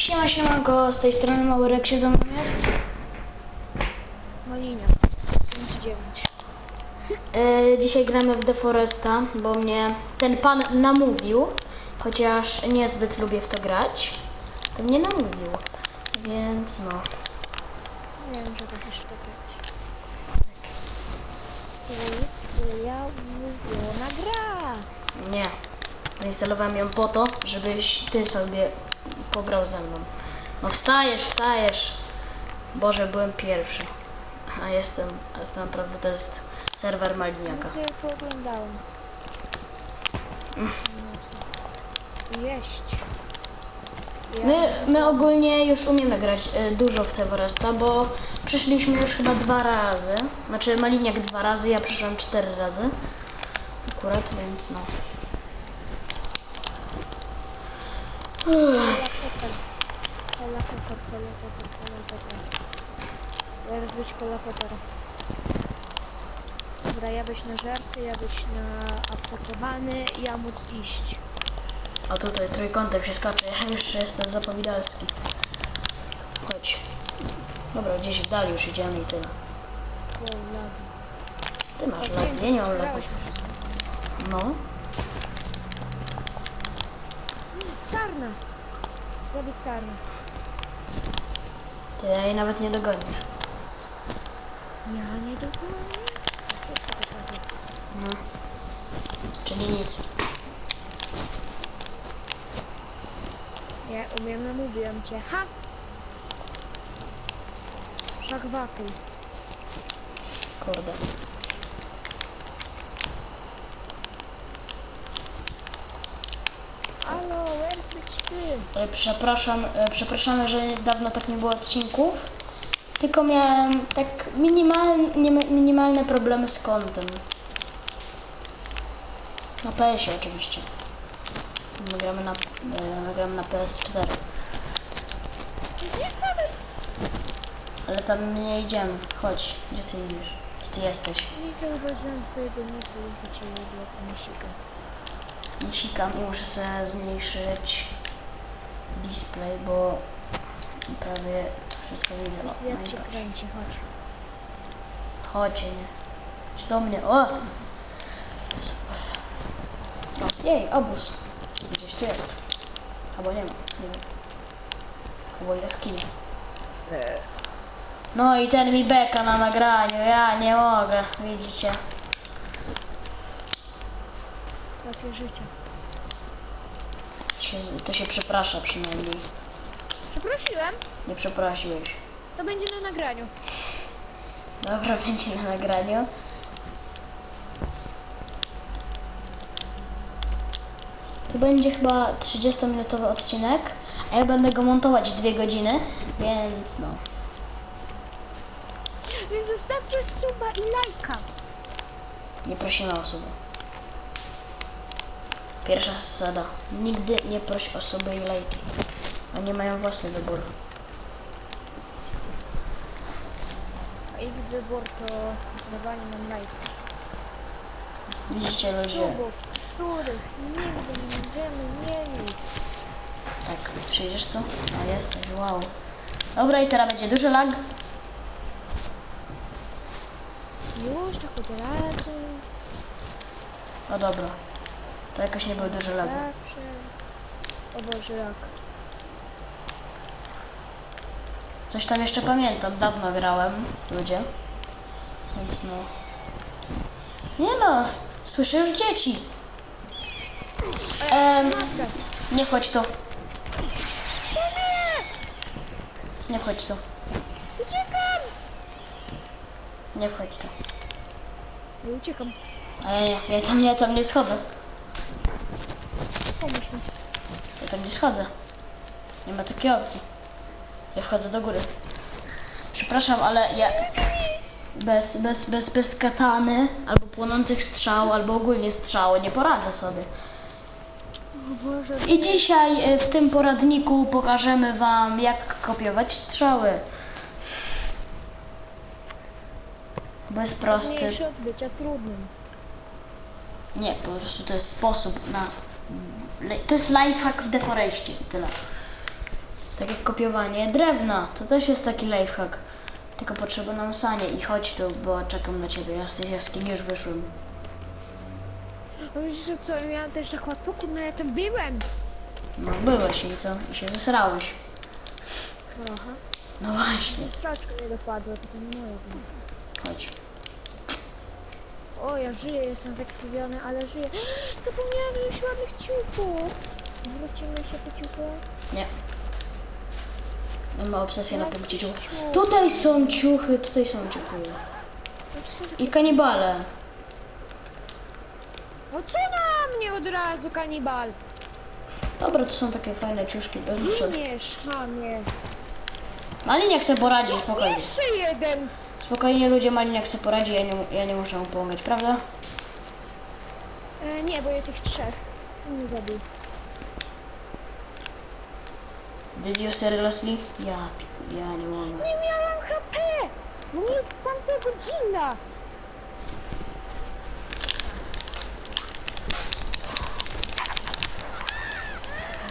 Siema, siemanko, z tej strony Mały Rek się ze mną jest. Malinia. 5-9. E, dzisiaj gramy w The Foresta, bo mnie ten pan namówił, chociaż niezbyt lubię w to grać, to mnie namówił, więc no. Nie wiem, że to też to grać. To jest twoja ulubiona gra. Nie. Zainstalowałem ją po to, żebyś ty sobie pograł ze mną. No wstajesz, wstajesz. Boże, byłem pierwszy. A jestem, ale to naprawdę to jest serwer Maliniaka. Ja to oglądałem. Jeść. My, my ogólnie już umiemy grać y, dużo w Tevoresta, bo przyszliśmy już chyba dwa razy. Znaczy Maliniak dwa razy, ja przyszłam cztery razy. Akurat, więc no. Kolapoter. Kolapoter, kolapoter, kolapoter. Zaraz być kolapoter. Dobra, ja być na żarty, ja być na atakowany, ja móc iść. A tutaj trójkątem się skacze, ja już jestem zapowiedalski. Chodź. Dobra, gdzieś w dali już idziemy i tyle. Ty masz lag, ja nie mam lagu. No. Sarna. Zrobić sarna. Ty ja jej nawet nie dogonisz. Ja nie dogonię. Wszystko. No. Czyli nic. Ja umiem, namówiłem cię. Ha! Szak wafel. Kurde. Halo, where być ty? E, Przepraszam, e, przepraszamy, że dawno tak nie było odcinków. Tylko miałem tak minimalne, minimalne problemy z kątem. Na PS-ie oczywiście. My gramy na, e, my gramy na PS4. Gdzieś nawet? Ale tam nie idziemy. Chodź, gdzie ty idziesz? Gdzie ty jesteś? Nie zauważyłem twojego niku, że cię bloku nie sika. Nie sikam i muszę sobie zmniejszyć display, bo prawie wszystko widzę. No cię patrz. kręci, chodź. Chodźcie, nie. Chodź do mnie. O! Super. No, jej, obóz. Gdzieś tu jest. Albo nie ma, nie wiem. Albo jaskinia. No i ten mi beka na nagraniu, ja nie mogę, widzicie. Takie życie. To się, to się przeprasza przynajmniej. Przeprosiłem. Nie przeprosiłeś. To będzie na nagraniu. Dobra, będzie na nagraniu. To będzie chyba 30-minutowy odcinek, a ja będę go montować 2 godziny, więc no. Więc zostawcie suba i lajka. Nie prosimy o suby. Pierwsza zasada. Nigdy nie proś o suby i lajki. Oni mają własny wybór. A ich wybór to dawanie nam lajka. Widzicie ludzie? Subów, których nigdy nie będziemy mieli. Tak, przyjdziesz tu? O, jesteś, wow. Dobra, i teraz będzie duży lag. Już tak od razu. O dobra. To jakoś nie był duży lag. Zawsze. O Boże, jak. Coś tam jeszcze pamiętam, dawno grałem, ludzie. Więc no. Nie no, słyszę już dzieci. Em, nie chodź tu. Nie wchodź tu. Uciekam! Nie wchodź tu. Nie uciekam. A ja nie, ja tam, ja tam nie schodzę. Pomóż mi. Ja tam nie schodzę. Nie ma takiej opcji. Ja wchodzę do góry. Przepraszam, ale ja bez, bez, bez, bez katany, albo płonących strzał, albo ogólnie strzału nie poradzę sobie. I dzisiaj y, w tym poradniku pokażemy Wam, jak kopiować strzały. Bo jest prosty. Nie, po prostu to jest sposób na... To jest lifehack w deforeście. Tyle. Tak jak kopiowanie drewna. To też jest taki lifehack. Tylko potrzeba nam sanie i chodź tu, bo czekam na ciebie. Ja z tej jaskini już wyszłem. No wiesz że co, ja też tak łatwo, kurna, ja tam byłem. No byłeś i co? I się zesrałeś. Trochę. No właśnie. Nie dopadła, to nie. Chodź. O, ja żyję, jestem zakrwiwiony, ale żyję. Zapomniałam wziąć ładnych ciuchów. Wrócimy się po ciuchu. Nie. On ma obsesję na punkcie ciuchy? Tutaj są ciuchy, tutaj są ciuchy. I kanibale. O co na mnie od razu, kanibal? Dobra, to są takie fajne ciuszki bez nosek. Giniesz, chamie. Maliniak sobie poradzi, spokojnie. Jeszcze jeden. Spokojnie ludzie, Maliniak sobie poradzi, ja nie, ja nie muszę mu pomagać, prawda? E, nie, bo jest ich trzech. Nie zabił. Did you seriously? Ja, pi- ja nie mogę. Nie miałam HP! Bo mi tamtego dzilla.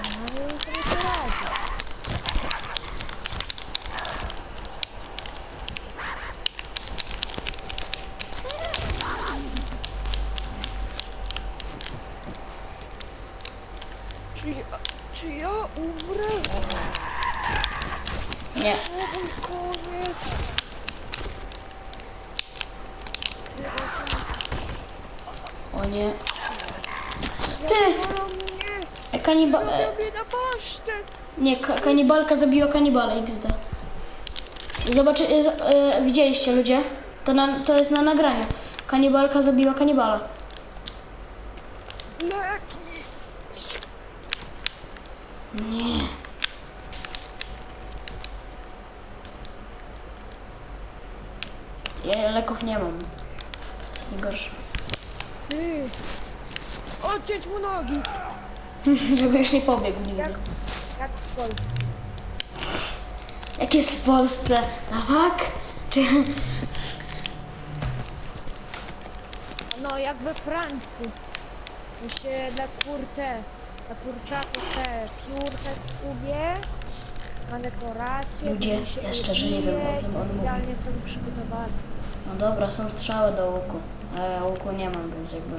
No i sobie poradzi. Czy ja, czy ja umrę? Nie. Mój koniec. O nie. Ty! E, Kaniba... E, Robię na paszczet! nie, ka kanibalka zabiła kanibala, XD. Zobaczy, e, z- e, widzieliście ludzie? To, na, to jest na nagraniu. Kanibalka zabiła kanibala. Nie. Ja leków nie mam. To jest najgorsze. Ty! Odciąć mu nogi! Żeby już nie pobiegł nigdy. Jak, jak w Polsce. Jak jest w Polsce? Tak? Czy... No, jak we Francji. Jeszcze dla kurte, dla kurczaków te piórka w skubie, ma dekoracje. Ludzie, się ja szczerze nie wiem, o czym on mówi. Idealnie są przygotowani. No dobra, są strzały do łuku. Ja łuku nie mam, więc jakby...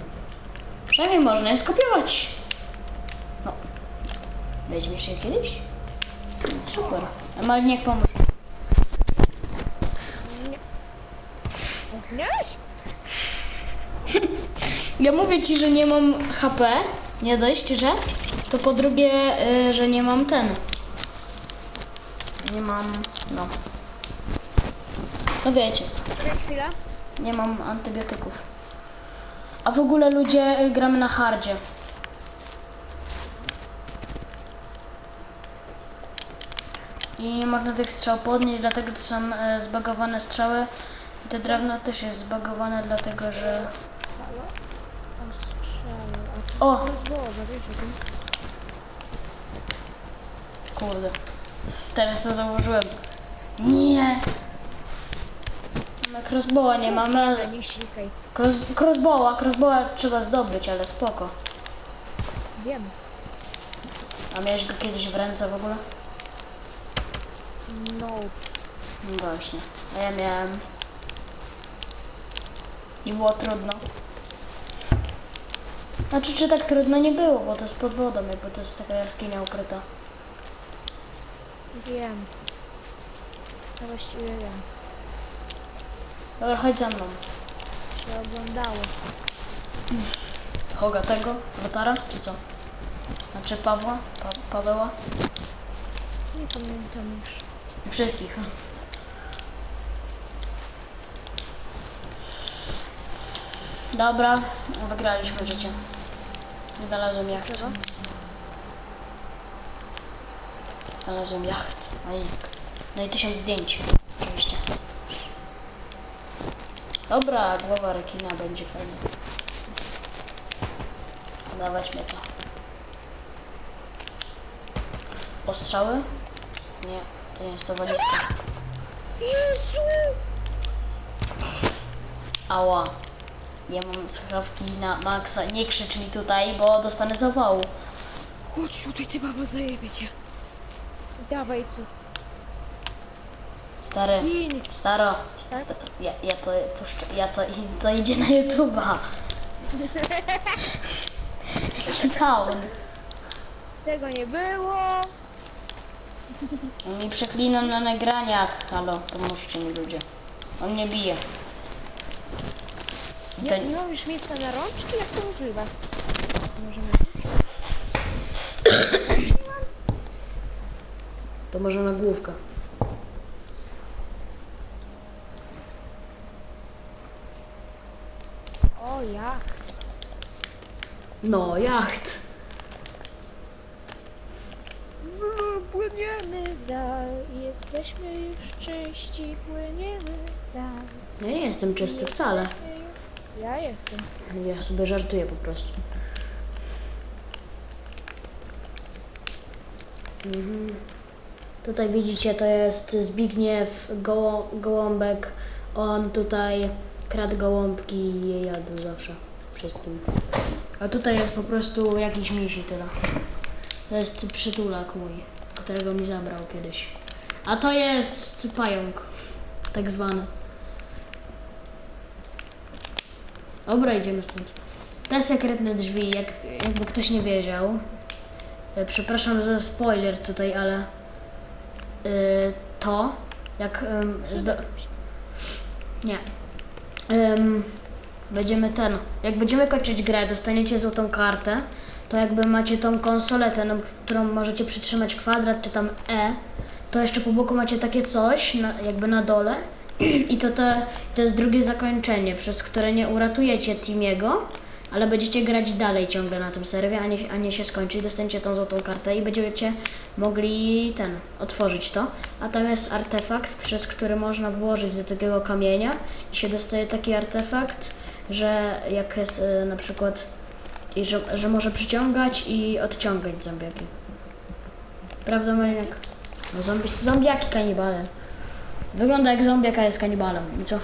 Przynajmniej można je skopiować. No. Weźmiesz je kiedyś? Super. A Maliniak pomóż. Nie. Zmiałeś? Ja mówię ci, że nie mam HP, nie dość, że to po drugie, y, że nie mam ten. Nie mam, no. No wiecie, Czekaj chwilę. nie mam antybiotyków. A w ogóle ludzie y, gramy na hardzie. I nie można tych strzał podnieść, dlatego to są y, zbagowane strzały. I te drewno też jest zbagowane, dlatego że... Halo? Tam strzelał. A to O! Kurde. Teraz to założyłem. Nie! Mamy crossbowa, nie mamy, ale... Nie sikaj. Cross, crossbowa, crossbowa trzeba zdobyć, ale spoko. Wiem. A miałeś go kiedyś w ręce w ogóle? No. No właśnie. A ja miałem... I było trudno. Znaczy, czy tak trudno nie było, bo to jest pod wodą, jakby to jest taka jaskinia ukryta. Wiem. No właściwie wiem. Dobra, chodź za mną. Się oglądało. Hoga tego, Lotara, czy co? Znaczy Pawła, pa Paweła? Nie pamiętam już. Wszystkich. Dobra, wygraliśmy życie. Znalazłem jacht. Znalazłem jacht. No i, no i tysiąc zdjęć. Oczywiście. Dobra, głowa rekina będzie fajnie. Dawać mnie to. Ostrzały? Nie, to nie jest to walizka. Jezu! Ała. Ja mam słuchawki na maksa. Nie krzycz mi tutaj, bo dostanę zawału. Chodź tutaj, ty baba zajebie cię. Dawaj, cyc. Stary, Gin. staro, Tak? sta, ja, ja to puszczę, ja to, to idzie na YouTube'a. Down. Tego nie było. On mi przeklinam na nagraniach. Halo, pomóżcie mi ludzie. On mnie bije. Nie, nie mam już miejsca na rączki? Jak to możliwe? Możemy już. to może na główkę. O, jak? No, jacht. Płyniemy dalej, jesteśmy już czyści, płyniemy dalej. Ja nie jestem czysty wcale. Ja jestem. Ja sobie żartuję po prostu. Mhm. Tutaj widzicie, to jest Zbigniew Goło Gołąbek. On tutaj kradł gołąbki i je jadł zawsze. Wszystkim. A tutaj jest po prostu jakiś misi tyle. To jest przytulak mój, którego mi zabrał kiedyś. A to jest pająk, tak zwany. Dobra, idziemy stąd. Te sekretne drzwi, jak, jakby ktoś nie wiedział. E, Przepraszam za spoiler tutaj, ale e, to, jak nie, Em, będziemy ten, jak będziemy kończyć grę, dostaniecie złotą kartę, to jakby macie tą konsoletę, na którą możecie przytrzymać kwadrat czy tam E, to jeszcze po boku macie takie coś, jakby na dole i to, te, to jest drugie zakończenie, przez które nie uratujecie Timiego, ale będziecie grać dalej ciągle na tym serwie, a nie, a nie się skończy i dostaniecie tą złotą kartę i będziecie mogli ten, otworzyć to. A tam jest artefakt, przez który można włożyć do takiego kamienia i się dostaje taki artefakt, że jak jest y, na przykład i że, że może przyciągać i odciągać zombiaki. Prawda Marinek? No zombi, zombiaki kanibale. Wygląda jak zombiak, a jest kanibalem. I co?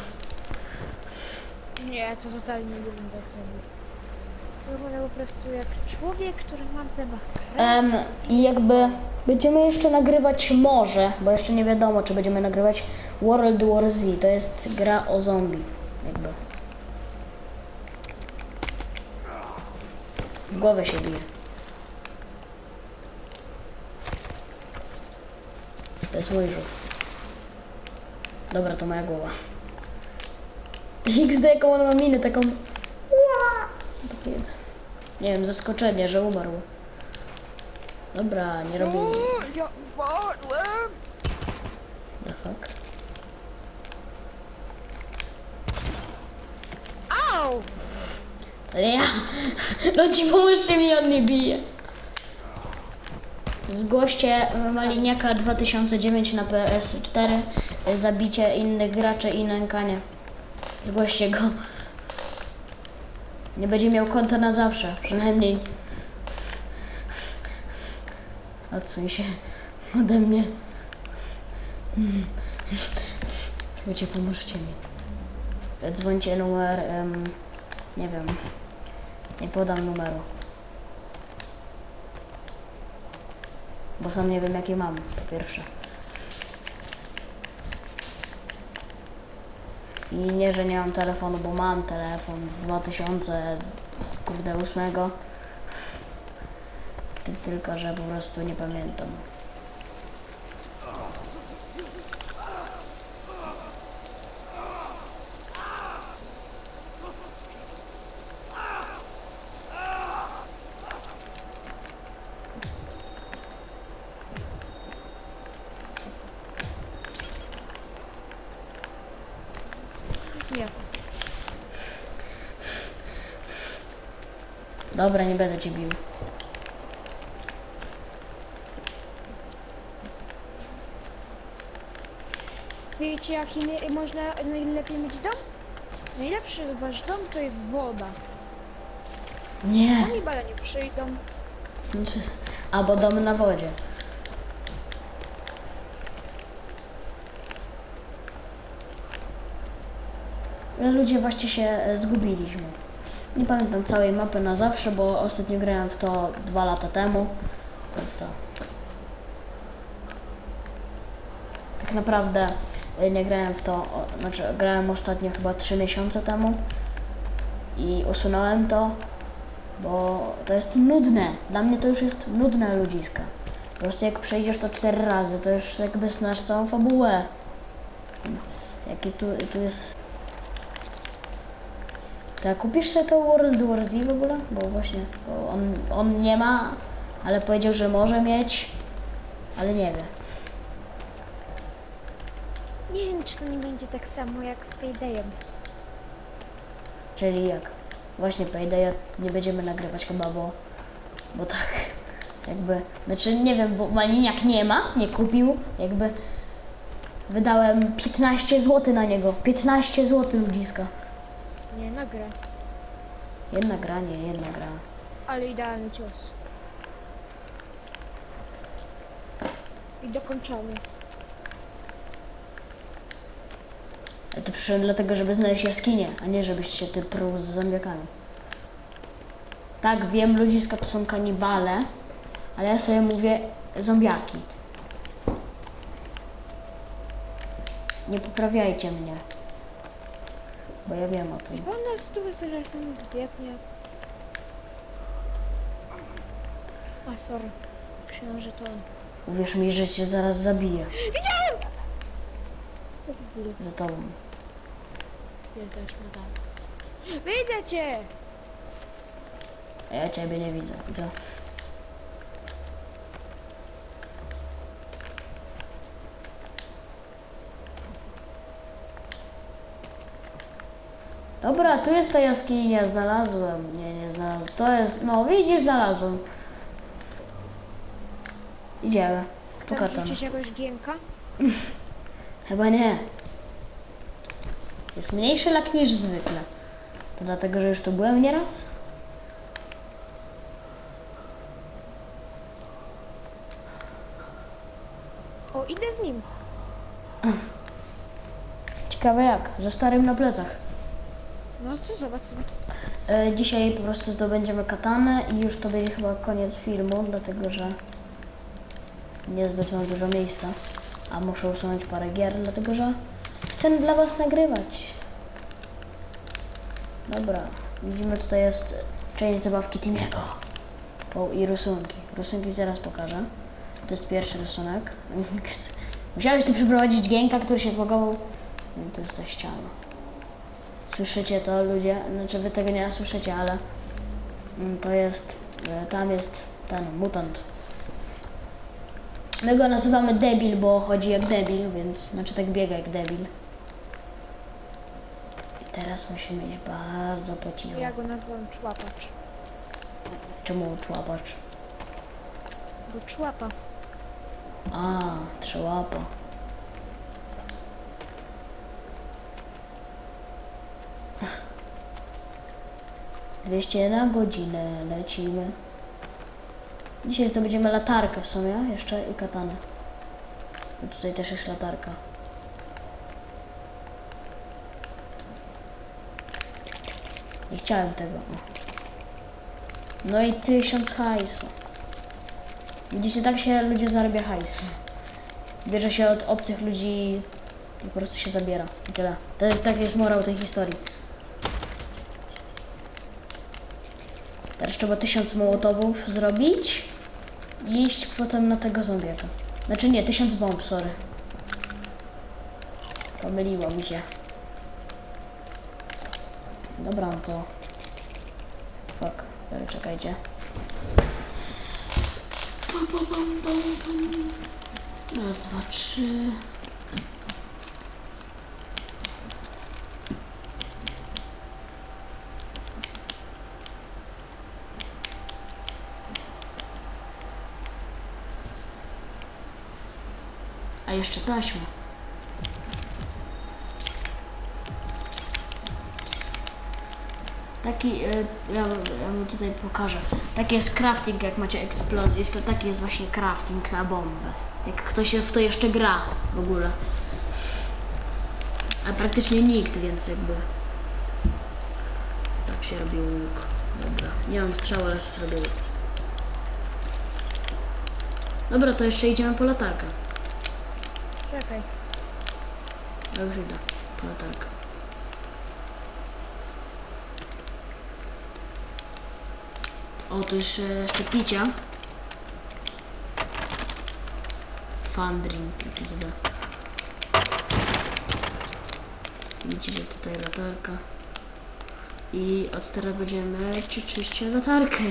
Nie, to totalnie nie wygląda jak zombie. Wygląda po prostu jak człowiek, który ma w zębach krew. Em, I jakby będziemy jeszcze nagrywać może, bo jeszcze nie wiadomo, czy będziemy nagrywać World War Z. To jest gra o zombie. Jakby. W głowę się bije. To jest mój żółw. Dobra, to moja głowa. XD jaką on ma minę, taką... Takie, nie wiem, zaskoczenie, że umarł. Dobra, nie upadłem! The fuck? Au! Ja... No ci pomóżcie mi, on nie bije. Zgłoście Maliniaka 2009 na PS4 y, zabicie innych graczy i nękanie. Zgłoście go. Nie będzie miał konta na zawsze, przynajmniej. Odsuń się ode mnie. Mm. Ludzie, pomóżcie mi. Dzwońcie numer, em, nie wiem, nie podam numeru. Bo sam nie wiem jaki mam, po pierwsze. I nie, że nie mam telefonu, bo mam telefon z 2008. Ty- Tylko, że po prostu nie pamiętam. Nie. Dobra, nie będę cię bił. Wiecie jaki nie, można najlepiej mieć dom? Najlepszy wasz dom to jest woda. Nie! Kanibale nie przyjdą. Znaczy, Albo dom na wodzie. Ale Ludzie właśnie się e, zgubiliśmy. Nie pamiętam całej mapy na zawsze, bo ostatnio grałem w to dwa lata temu. Jest to. tak naprawdę y, nie grałem w to, znaczy grałem ostatnio chyba 3 miesiące temu i usunąłem to, bo to jest nudne. Dla mnie to już jest nudne ludziska. Po prostu jak przejdziesz to 4 razy, to już jakby znasz całą fabułę. Więc jaki tu, tu jest... Tak, kupisz sobie to World War Z w ogóle? Bo właśnie, bo on, on nie ma, ale powiedział, że może mieć, ale nie wie. Nie wiem, czy to nie będzie tak samo jak z Paydayem. Czyli jak? Właśnie Paydaya nie będziemy nagrywać chyba, bo, bo tak jakby, znaczy nie wiem, bo Maliniak nie ma, nie kupił, jakby wydałem 15 zł na niego, 15 zł ludziska. Nie, na grę. Jedna gra, nie, jedna gra. Ale idealny cios. I dokończony. Ja to przyszedłem dlatego, żeby znaleźć jaskinię, a nie żebyś się ty pruł z zombiakami. Tak, wiem, ludziska to są kanibale, ale ja sobie mówię zombiaki. Nie poprawiajcie mnie. Bo ja wiem o tym. Bo nas tu zaraz biegnie. A, sorry. Myślałam, że to on. Uwierz mi, że cię zaraz zabiję Widziałem! Za tobą. Widać mu tam. Widzę cię! A ja ciebie nie widzę. Widzę. Dobra, tu jest ta jaskinia, znalazłem. Nie, nie znalazłem. To jest, no widzisz, znalazłem. Idziemy. Tam Pokażę. rzucisz jakiegoś gienka? Chyba nie. Jest mniejszy lak niż zwykle. To dlatego, że już tu byłem nieraz? O, idę z nim. Ciekawe jak, ze starym na plecach. No to zobacz sobie. E, Dzisiaj po prostu zdobędziemy katanę i już to będzie chyba koniec filmu, dlatego że niezbyt mam dużo miejsca, a muszę usunąć parę gier, dlatego że chcę dla Was nagrywać. Dobra, widzimy tutaj jest część zabawki Timiego o, i rysunki. Rysunki zaraz pokażę. To jest pierwszy rysunek. Musiałeś tu przyprowadzić Gienka, który się zlogował. No to jest ta ściana słyszycie to ludzie, znaczy wy tego nie słyszycie, ale mm, to jest, e, tam jest ten mutant. My go nazywamy debil, bo chodzi jak debil, więc znaczy tak biega jak debil. I teraz musimy iść bardzo po cichu. Ja go nazywam człapacz. Czemu człapacz? Bo człapa. A, człapa. 200 na godzinę lecimy. Dzisiaj to będziemy latarkę w sumie jeszcze i katanę. I tutaj też jest latarka. Nie chciałem tego. No i tysiąc hajsu. Widzicie, tak się ludzie zarabia hajs. Bierze się od obcych ludzi i po prostu się zabiera. I tyle. Tak jest morał tej historii. Teraz trzeba tysiąc mołotowów zrobić i iść potem na tego zombiaka. Znaczy nie, tysiąc bomb, sorry. Pomyliło mi się. Dobra, no to... Fuck, e, czekajcie. Raz, dwa, trzy. Jeszcze taśma. Taki, y, ja, ja mu tutaj pokażę. Taki jest crafting, jak macie explosive, to taki jest właśnie crafting na bombę. Jak ktoś w to jeszcze gra w ogóle. A praktycznie nikt, więc jakby... Tak się robi łuk. Dobra, nie mam strzału, ale zrobię. Dobra, to jeszcze idziemy po latarkę. Czekaj. Już idę. Po latarkę. O, tu jeszcze, jeszcze picia. Fun drink, jaki zada. Widzicie tutaj latarka. I od teraz będziemy oczywiście latarkę.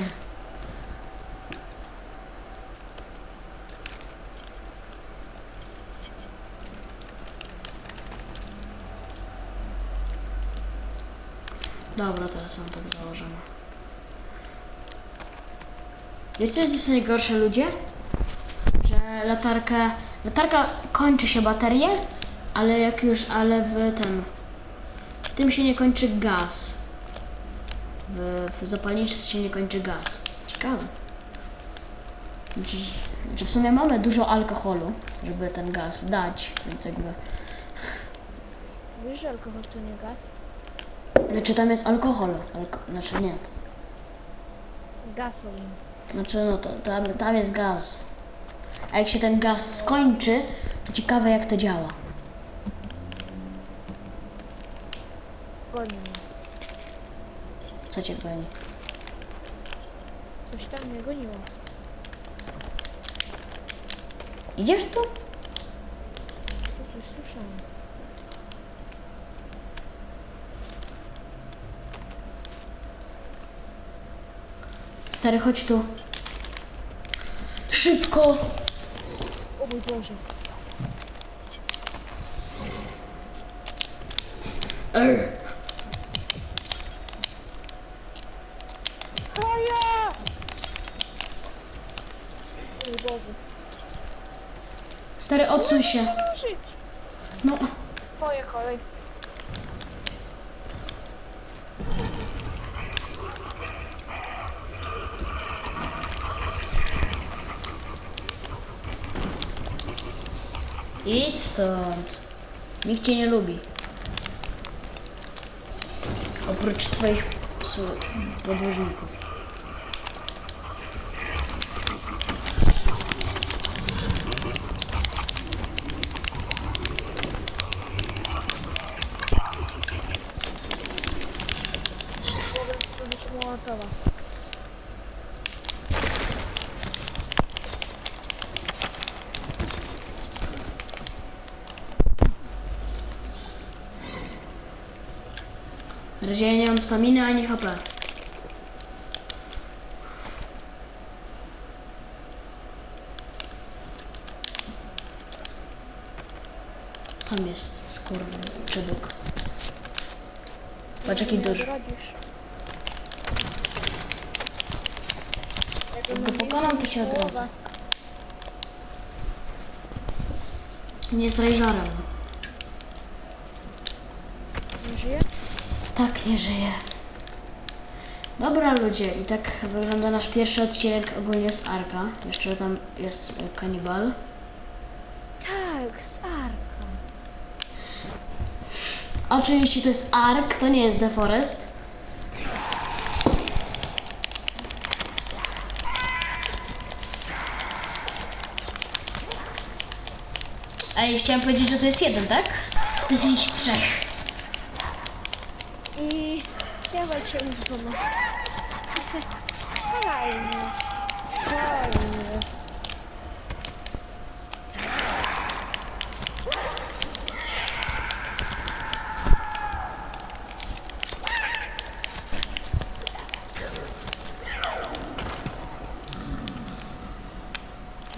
Dobra, teraz mam tak założone. Wiecie, co jest najgorsze ludzie? Że latarka, latarka kończy się baterię, ale jak już, ale w ten, w tym się nie kończy gaz. W, w zapalniczce się nie kończy gaz. Ciekawe. Znaczy, znaczy w sumie mamy dużo alkoholu, żeby ten gaz dać, więc jakby... Wiesz, że alkohol to nie gaz? Znaczy tam jest alkohol, alko, znaczy nie, Gasolin. Znaczy, no to tam, tam jest gaz. A jak się ten gaz skończy, to ciekawe jak to działa. Goni. Co cię goni? Coś tam mnie goniło. Idziesz tu? To coś słyszałem. Stary, chodź tu. Szybko! O mój Boże. O mój Boże. Stary, odsuń się. No. Twoje kolej. Idź stąd. Nikt cię nie lubi. Oprócz twoich psu- Na razie ja nie mam staminy ani HP. Tam jest skurwy, przybóg. Patrz jaki duży. Jak go pokonam, to się odrodzę. Nie jest Razorem. Nie żyje? Tak, nie żyje. Dobra ludzie, i tak wygląda nasz pierwszy odcinek ogólnie z Arka. Jeszcze tam jest e, kanibal. Tak, z Arką. Oczywiście to jest Ark, to nie jest The Forest. Ej, chciałem powiedzieć, że to jest jeden, tak? To jest ich trzech. I ja walczyłem z dwoma. Fajnie. Fajnie.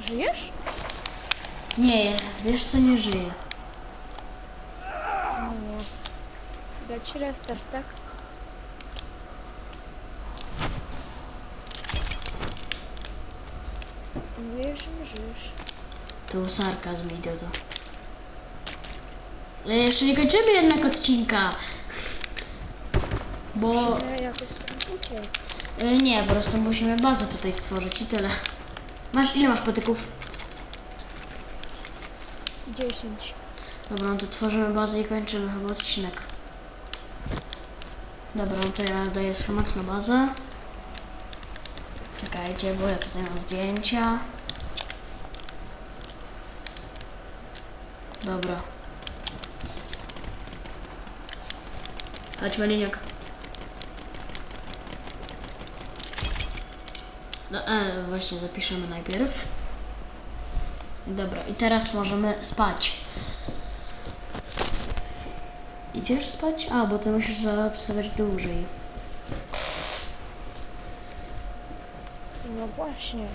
Żyjesz? Nie, wiesz co, nie żyje. No nie. Żyjesz. To sarkazm, idioto. Ale jeszcze nie kończymy jednak odcinka. Bo... Musimy jakoś tam uciec. y, Nie, po prostu musimy bazę tutaj stworzyć i tyle. Masz, ile masz patyków? 10. Dobra, no to tworzymy bazę i kończymy chyba odcinek. Dobra, no to ja daję schemat na bazę. Czekajcie, bo ja tutaj mam zdjęcia. Dobra. Chodź, Maliniak. No, e, właśnie zapiszemy najpierw. Dobra, i teraz możemy spać. Idziesz spać? A, bo ty musisz zapisywać dłużej. No właśnie.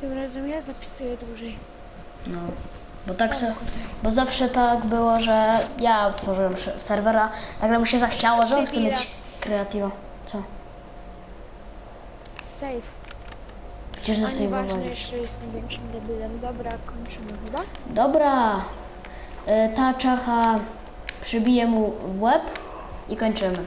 Tym razem ja zapisuję dłużej. No. Bo tak se, bo zawsze tak było, że ja otworzyłem sz- serwera, nagle mu się zachciało, że on chce mieć kreatywo. Co? Safe. Przecież A nieważne, zasejmowaliśmy. jeszcze jestem większym debilem. Dobra, kończymy chyba. Dobra. Y, Ta czacha przybije mu w łeb i kończymy.